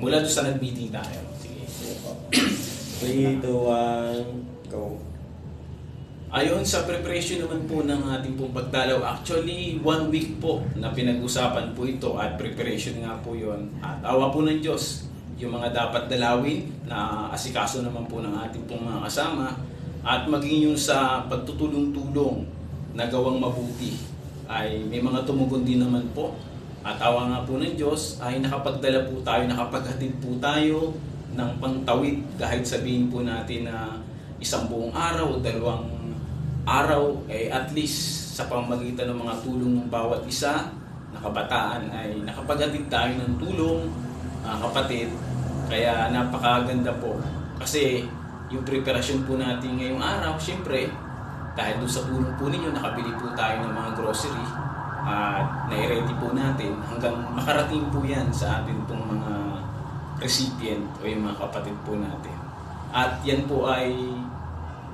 Mula doon sa nag-meeting tayo. Sige. 3, 2, 1, go. Ayon sa preparation naman po ng ating pong pagdalaw, actually one week po na pinag-usapan po ito at preparation nga po yon At awa po ng Diyos, yung mga dapat dalawin na asikaso naman po ng ating pong mga kasama at maging yung sa pagtutulong-tulong na gawang mabuti ay may mga tumugon din naman po. At awa nga po ng Diyos ay nakapagdala po tayo, nakapaghatid po tayo ng pangtawid. Kahit sabihin po natin na isang buong araw o dalawang araw eh at least sa pamagitan ng mga tulong ng bawat isa na kabataan ay nakapaghatid tayo ng tulong mga kapatid. Kaya napakaganda po. Kasi yung preparasyon po natin ngayong araw syempre dahil doon sa tulong po ninyo nakabili po tayo ng mga grocery. At nai-ready po natin hanggang makarating po yan sa atin pong mga recipient o yung mga kapatid po natin at yan po ay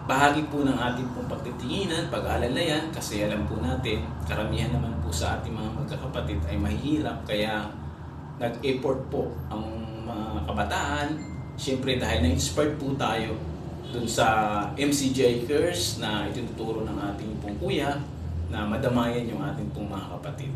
bahagi po ng ating pong pagtitinginan, pag-aalalayan, kasi alam po natin, karamihan naman po sa ating mga magkakapatid ay mahihirap, kaya nag-effort po ang mga kabataan. Siyempre dahil na-inspired po tayo dun sa MCGI Curse na itinuturo ng ating pong kuya na madamayan yung ating pong mga kapatid.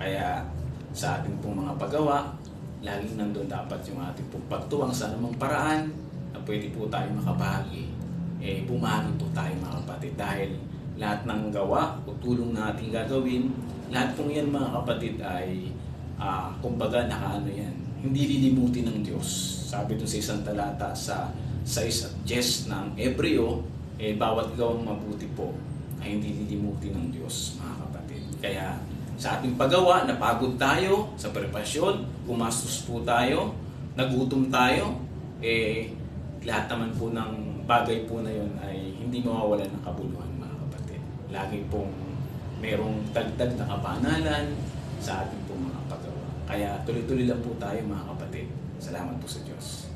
Kaya sa ating pong mga paggawa, laging nandun dapat yung ating pong pagtuwang sa anumang paraan na pwede po tayo makabahagi eh bumagi po tayo mga kapatid dahil lahat ng gawa o tulong natin gagawin, lahat pong yan mga kapatid ay ah, kumbaga nakaano yan, hindi lilimutin ng Diyos. Sabi doon sa isang talata sa 6 at 10 ng Ebreo, eh bawat gawang mabuti po ay hindi lilimutin ng Diyos mga kapatid. Kaya sa ating paggawa, napagod tayo sa preparasyon, gumastos po tayo, nagutom tayo, eh lahat naman po ng bagay po na yon ay hindi mawawala ng kabuluhan mga kapatid. Lagi pong merong dagdag na kabanalan sa ating pong mga paggawa. Kaya tuloy-tuloy lang po tayo mga kapatid. Salamat po sa Diyos.